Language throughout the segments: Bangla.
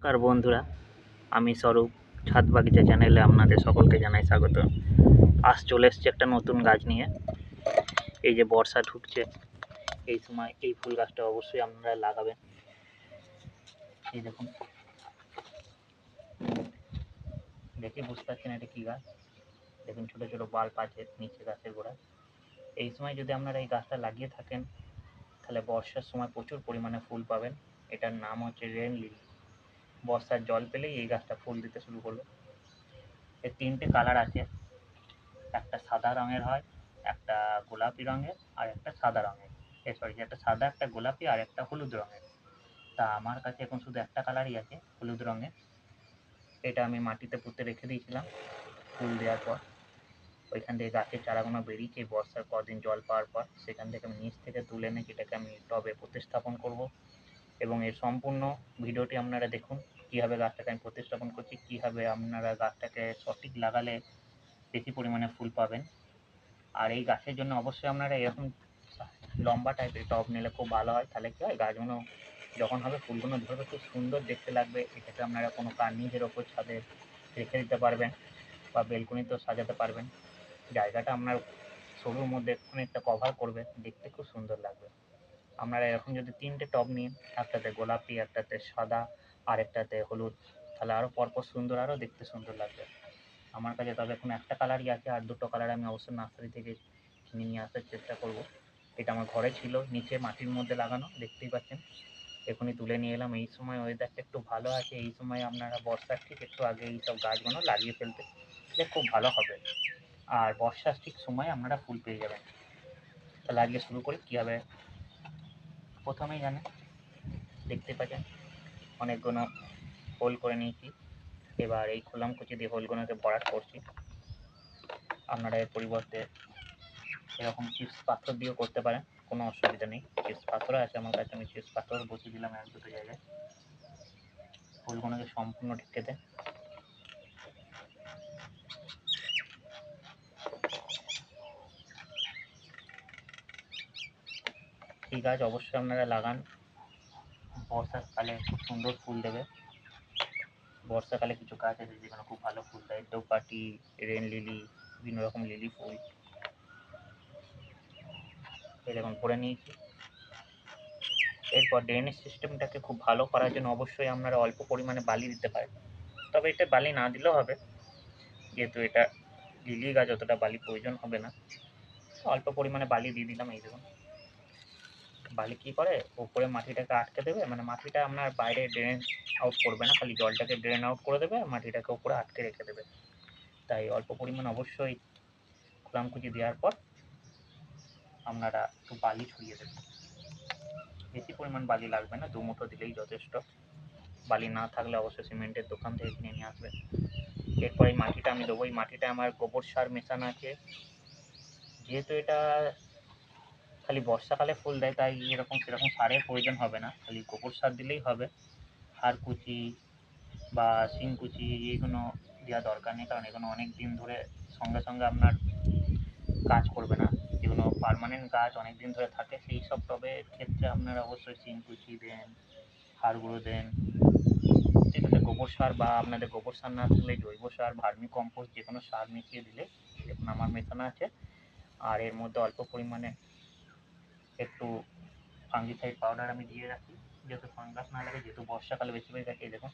নমস্কার বন্ধুরা, আমি স্বরূপ ছাদ বাগিচা চ্যানেলে আপনাদের সকলকে জানাই স্বাগত। আজ চলে এসছে একটা নতুন গাছ নিয়ে। এই যে বর্ষা ঢুকছে, এই সময় এই ফুল গাছটা অবশ্যই আপনারা লাগাবেন। এই দেখুন। দেখে বুঝতে পারছেন এটা কী গাছ? দেখুন, ছোটো ছোটো বাল্ব আছে নিচে গাছের গোড়ায়। এই সময় যদি আপনারা এই গাছটা লাগিয়ে থাকেন, তাহলে বর্ষার সময় প্রচুর পরিমাণে ফুল পাবেন। এটার নাম হচ্ছে রেন লিলি। বর্ষার জল পেলেই এই গাছটা ফুল দিতে শুরু করবে। এর তিনটে কালার আছে। একটা সাদা রঙের হয়, একটা গোলাপি রঙের আর একটা সাদা রঙের। সরি একটা সাদা, একটা গোলাপি আর একটা হলুদ রঙের। তা আমার কাছে এখন শুধু একটা কালারই আছে, হলুদ রঙের। এটা আমি মাটিতে পুঁতে রেখে দিয়েছিলাম ফুল দেওয়ার পর। ওইখান থেকে গাছের চারাগুলো বেরিয়েছে, বর্ষার কদিন জল পাওয়ার পর। সেখান থেকে আমি নিচ থেকে তুলে এনে যেটাকে আমি টবে প্রতিস্থাপন করব এবং এর সম্পূর্ণ ভিডিওটি আপনারা দেখুন, কীভাবে গাছটাকে আমি প্রতিস্থাপন করছি, কীভাবে আপনারা গাছটাকে সঠিক লাগালে বেশি পরিমাণে ফুল পাবেন। আর এই গাছের জন্য অবশ্যই আপনারা এরকম লম্বা টাইপের টব নিলে খুব ভালো হয়। তাহলে কী হয়, গাছগুলো যখন হবে, ফুলগুলো ধরবে, খুব সুন্দর দেখতে লাগবে। এটাকে আপনারা কোনো কার নিজের ওপর ছাদে রেখে দিতে পারবেন বা বেলকনিতেও সাজাতে পারবেন। জায়গাটা আপনার সরুর মধ্যে একটা কভার করবে, দেখতে খুব সুন্দর লাগবে। আপনারা এরকম যদি তিনটে টব নিন একটাতে গোলাপি, একটাতে সাদা আর একটাতে হলুদ, তাহলে আরও পরপর সুন্দর আরও দেখতে সুন্দর লাগবে। আমার কাছে তবে এখন একটা কালারই আছে, আর দুটো কালার আমি অবশ্যই নার্সারি থেকে কিনে নিয়ে আসার চেষ্টা করব। এটা আমার ঘরে ছিল, নিচে মাটির মধ্যে লাগানো, দেখতেই পাচ্ছেন। এখনই তুলে নিয়ে এলাম। এই সময় ওয়েদারটা একটু ভালো আছে, এই সময় আপনারা বর্ষার ঠিক একটু আগে এই সব গাছগুলো লাগিয়ে ফেলতে তাহলে খুব ভালো হবে। আর বর্ষার ঠিক সময় আপনারা ফুল পেয়ে যাবেন। তাহলে আজকে শুরু করি কীভাবে প্রথমেই জানেন দেখতে পাচ্ছেন অনেকগুলো হোল করে নিয়েছি। এবার এই খোলাম কুচি দিয়ে হোলগুলোকে ভরাট করছি। আপনারা এর পরিবর্তে এরকম চিপস পাথর দিয়েও করতে পারেন। কোনো অসুবিধা নেই। চিপস পাথর আছে আমার কাছে। আমি চিপস পাথর বসিয়ে দিলাম এক দুটো জায়গায়। হোলগুলোকে সম্পূর্ণ ঢেকে দেন। এই গাছ অবশ্যই আপনারা লাগান। বর্ষাকালে খুব সুন্দর ফুল দেবে। বর্ষাকালে কিছু গাছ আছে, যেগুলো খুব ভালো ফুল দেয়। দোপাটি, রেন লিলি, বিভিন্ন রকম লিলি ফুল। দেখুন করে নিয়েছি। এরপর ড্রেনেজ সিস্টেমটাকে খুব ভালো করার জন্য অবশ্যই আপনারা অল্প পরিমাণে বালি দিতে পারেন। তবে এটা বালি না দিলেও হবে। যেহেতু এটা লিলি গাছ, অতটা বালি প্রয়োজন হবে না। অল্প পরিমাণে বালি দিয়ে দিলাম, এই দেখুন। বালি কী করে? উপরে মাটিটাকে আটকে দেবে? মানে মাটিটা আপনার বাইরে ড্রেন আউট করবে না, খালি জলটাকে ড্রেন আউট করে দেবে, মাটিটাকে উপরে আটকে রেখে দেবে। তাই অল্প পরিমাণ অবশ্যই কুচি দেওয়ার পর আপনারা একটু বালি ছড়িয়ে দেবেন। বেশি পরিমাণ বালি লাগবে না, দু মুঠো দিলেই যথেষ্ট। বালি না থাকলে অবশ্যই সিমেন্টের দোকান থেকে কিনে নিয়ে আসবেন। এরপর এই মাটিটা আমি দেবো। এই মাটিটা আমার গোবর সার মেশানো আছে। যেহেতু এটা খালি বর্ষাকালে ফুল দেয়, তাই এরকম সেরকম সারের প্রয়োজন হবে না। খালি গোবর সার দিলেই হবে। সার কুচি বা শিং কুচি এইগুলো দেওয়া দরকার নেই, কারণ এগুলো অনেক দিন ধরে সঙ্গে সঙ্গে আপনার কাজ করবে না। যেগুলো পার্মানেন্ট গাছ অনেক দিন ধরে থাকে, সেই সব টবের ক্ষেত্রে আপনারা অবশ্যই শিং কুচি দেন সার গুঁড়ো দেন। ঠিক গোবর সার বা আপনাদের গোবর সার না থাকলে জৈব সার, ভার্মি কম্পোস্ট যে কোনো সার মিশিয়ে দিলে, দেখুন আমার মেশানো আছে। আর এর মধ্যে অল্প পরিমাণে একটু ফাঙ্গিসাইড পাউডার আমি দিয়ে রাখি। যেহেতু ফাঙ্গাস না লাগে, যেহেতু বর্ষাকালে বেশি হয়ে থাকে দেখুন।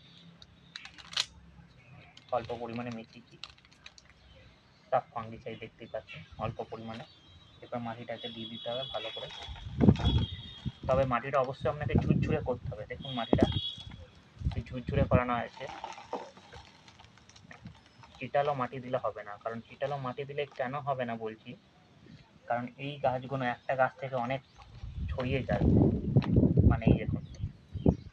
অল্প পরিমাণে মিশিয়েছি সব ফাঙ্গিসাইড দেখতেই পাচ্ছেন, অল্প পরিমাণে। এরপর মাটিটাকে দিয়ে দিতে হবে ভালো করে। তবে মাটিটা অবশ্যই আপনাকে ঝুরঝুরে করতে হবে। দেখুন মাটিটা ঝুরঝুরে করানো হয়েছে। চিটালো মাটি দিলে হবে না, কারণ চিটালো মাটি দিলে কেন হবে না বলছি? কারণ এই গাছগুলো একটা গাছ থেকে অনেক ছড়িয়ে যায়। মানে এই দেখুন,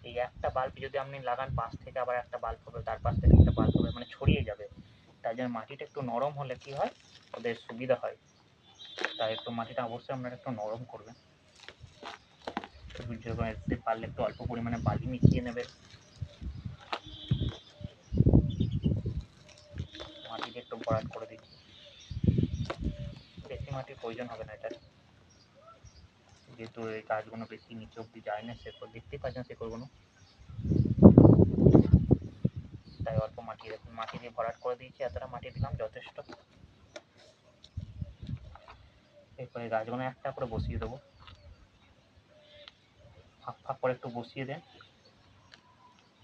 এই একটা বাল্ব যদি আপনি লাগান, পাশ থেকে আবার একটা বাল্ব হবে, তার পাশ থেকে একটা বাল্ব হবে মানে ছড়িয়ে যাবে। তাই জন্য মাটিটা একটু নরম হলে কি হয়? ওদের সুবিধা হয়। তাই একটু মাটিটা অবশ্যই আপনারা একটু নরম করবেন। পারলে একটু অল্প পরিমাণে বালি মিশিয়ে নেবেন। মাটিটা একটু ভরাট করে দিচ্ছি। বেশি মাটির প্রয়োজন হবে না এটা। যেহেতু এই গাছগুলো বেশি নিচে অব্দি যায় না, সেরকম দেখতেই পাচ্ছেন শেকড়গুলো তাই অল্প মাটি মাটি দিয়ে ভরাট করে দিয়েছি, এতটা মাটি দিলাম যথেষ্ট। এরপরে গাছগুলো একটা করে বসিয়ে দেবো। ফাঁক ফাঁক করে একটু বসিয়ে দেন।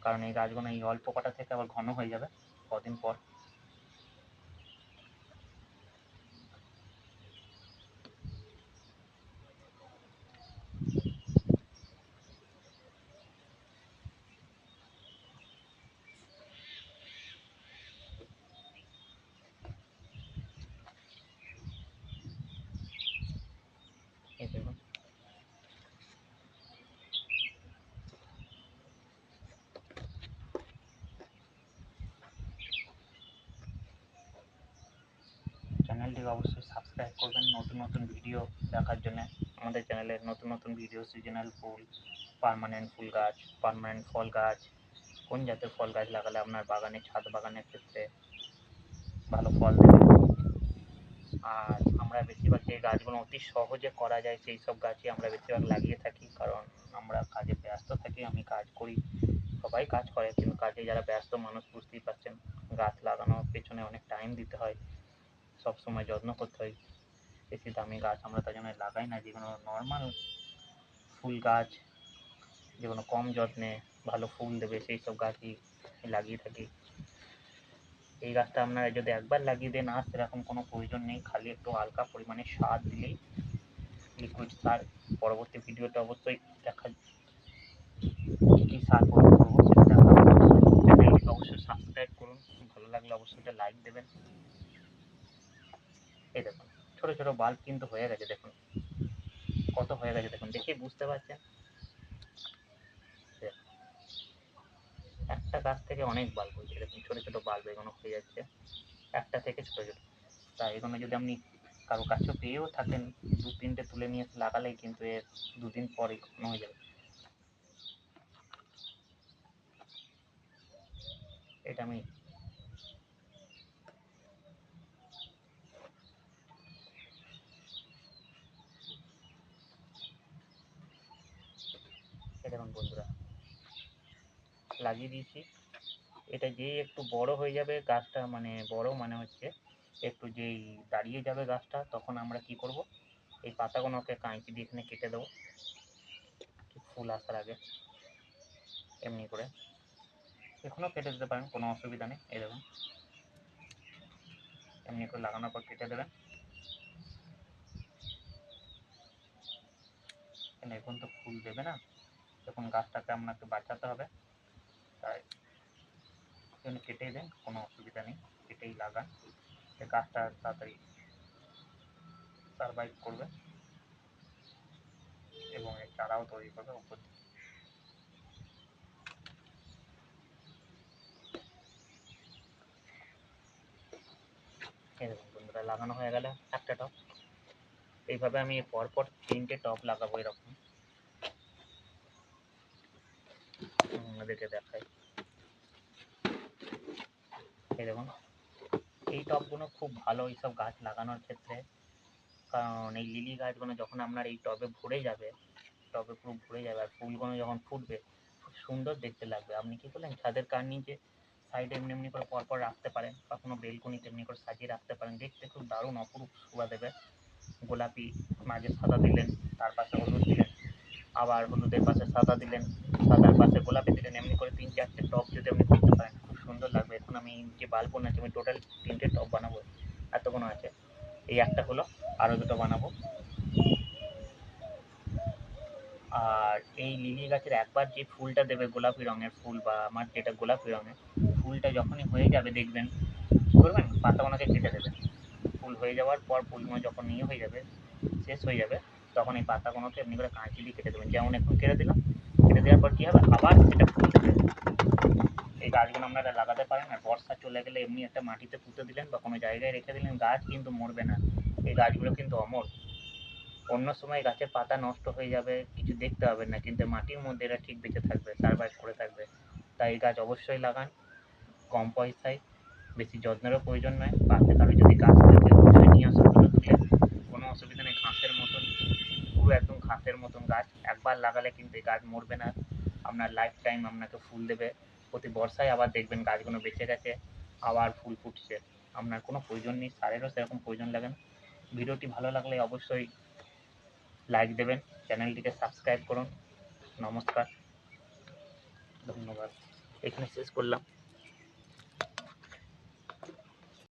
কারণ এই গাছগুলো এই অল্প কটা থেকে আবার ঘন হয়ে যাবে, কদিন পর। চ্যানেলটিকে অবশ্যই সাবস্ক্রাইব করবেন নতুন নতুন ভিডিও দেখার জন্য। আমাদের চ্যানেলে নতুন নতুন ভিডিও সিজনাল ফুল পার্মানেন্ট ফুল গাছ পার্মানেন্ট ফল গাছ, কোন জাতের ফল গাছ লাগালে আপনার বাগানে, ছাদ বাগানের ক্ষেত্রে ভালো ফল দেবে। আর আমরা বেশিরভাগ যে গাছগুলো অতি সহজে করা যায়, সেই সব গাছই আমরা বেশিরভাগ লাগিয়ে থাকি। কারণ আমরা কাজে ব্যস্ত থাকি, আমি কাজ করি, সবাই কাজ করে। কিন্তু কাজে যারা ব্যস্ত মানুষ, বুঝতেই পারছেন, গাছ লাগানোর পেছনে অনেক টাইম দিতে হয়। সব সময় যত্ন করতে হয়। বেশি দামি গাছ আমরা তার জন্য লাগাই না যেগুলো নর্মাল ফুল গাছ যেগুলো কম যত্নে ভালো ফুল দেবে, সেই সব গাছই লাগিয়ে থাকি। এই গাছটা আপনারা যদি একবার লাগিয়ে দেন, আর সেরকম কোনো প্রয়োজন নেই, খালি একটু হালকা পরিমাণে সার দিলেই লিকুইড সার। পরবর্তী ভিডিওতে অবশ্যই দেখা কী সার প্রয়োগ করব সেটা চ্যানেলটিকে অবশ্যই সাবস্ক্রাইব করুন। ভালো লাগলে অবশ্যই একটা লাইক দেবেন। এই দেখুন, ছোট ছোট বাল্ব কিন্তু হয়ে গেছে, দেখুন। কত হয়ে গেছে, দেখুন, দেখে বুঝতে পারছেন? একটা গাছ থেকে অনেক বাল্ব হয়েছে, দেখুন, ছোট ছোট বাল্ব এগুলো হয়ে যাচ্ছে। একটা থেকে ছোট ছোট, তা এগুলো যদি আপনি কারও কাছেও পেয়েও থাকেন, দু তিনটে তুলে নিয়ে লাগালেই কিন্তু এর দুদিন ঘন হয়ে যাবে। এটা আমি এই দেখুন বন্ধুরা। লাগিয়ে দিয়েছি। এটা যেই একটু বড় হয়ে যাবে গাছটা মানে বড় মানে হচ্ছে একটু যেই দাঁড়িয়ে যাবে গাছটা, তখন আমরা কি করব? এই পাতাগুলোকে কাঁচি দিয়ে এখানে কেটে দেবো। ফুল আসার আগে, এমনি করে। এখনও কেটে দিতে পারেন, কোনো অসুবিধা নেই। এই দেখুন। এমনি করে লাগানোর পর কেটে দেবেন। এখন তো ফুল দেবে না। তখন গাছটাকে আপনাকে বাঁচাতে হবে। তাই জন্য কেটেই দেন, কোনো অসুবিধা নেই, কেটেই লাগান। গাছটা তাড়াতাড়ি সারভাইভ করবে এবং এর চারাও তৈরি করবে উপর লাগানো হয়ে গেলে একটা টপ এইভাবে আমি পরপর তিনটে টপ লাগাবো এরকম। আপনাদেরকে দেখাই। এই দেখুন, এই টবগুলো খুব ভালো এইসব গাছ লাগানোর ক্ষেত্রে। কারণ এই লিলি গাছগুলো যখন আপনার এই টবে ভরে যাবে, টবে পুরো ভরে যাবে আর ফুলগুলো যখন ফুটবে, খুব সুন্দর দেখতে লাগবে। আপনি কি করলেন? ছাদের কার নিচে সাইডে এমনি এমনি করে পরপর রাখতে পারেন বা কোনো বেলকনিতে এমনি করে সাজিয়ে রাখতে পারেন। দেখতে খুব দারুণ, অপরূপ শোভা দেবে। গোলাপি মাঝে সাদা দিলেন, তার পাশে হলুদ দিলেন। আবার হলুদের পাশে সাদা দিলেন, সাদার পাশে গোলাপি দিলেন, এমনি করে তিন চারটে টব যদি আপনি করতে পারেন, খুব সুন্দর লাগবে। এখন আমি যে বাল্ব আছে আমি টোটাল তিনটে টব বানাবো এতগুলো আছে। এই একটা হলো আরও দুটো বানাবো। আর এই লিলি গাছের একবার যে ফুলটা দেবে গোলাপি রঙের ফুল বা আমার যেটা গোলাপি রঙের, ফুলটা যখনই হয়ে যাবে দেখবেন, করবেন? ওনাকে কেটে দেবেন। ফুল হয়ে যাওয়ার পর ফুলগুলো যখন ইয়ে হয়ে যাবে, শেষ হয়ে যাবে তখন এই পাতাগুলোকে এমনি করে কাঁচি দিয়ে কেটে দেবেন। যেমন এখন কেটে দিলাম, কেটে দেওয়ার পর কী হবে? আবার সেটা এই গাছগুলো আপনারা লাগাতে পারেন আর বর্ষা চলে গেলে এমনি একটা মাটিতে পুঁতে দিলেন বা কোনো জায়গায় রেখে দিলেন, গাছ কিন্তু মরবে না। এই গাছগুলো কিন্তু অমর। অন্য সময় গাছের পাতা নষ্ট হয়ে যাবে, কিছু দেখতে হবে না। কিন্তু মাটির মধ্যে এরা ঠিক বেঁচে থাকবে সার্ভাইভ করে থাকবে। তাই এই গাছ অবশ্যই লাগান। কম পয়সায়, বেশি যত্নেরও প্রয়োজন নয়। পাশে কারও যদি গাছ থাকে নিয়ে আসা তুলে তুলে কোনো অসুবিধা নেই। ঘাসের মতন পুরো একদম ঘাসের মতন গাছ। একবার লাগালে কিন্তু এই গাছ মরবে না। আপনার লাইফ টাইম আপনাকে ফুল দেবে। প্রতি বর্ষায় আবার দেখবেন গাছগুলো বেঁচে গেছে, আবার ফুল ফুটছে। আপনার কোনো প্রয়োজন নেই, সারেরও সেরকম প্রয়োজন লাগে না। ভিডিওটি ভালো লাগলে অবশ্যই লাইক দেবেন চ্যানেলটিকে সাবস্ক্রাইব করুন। নমস্কার। ধন্যবাদ। এখানে শেষ করলাম।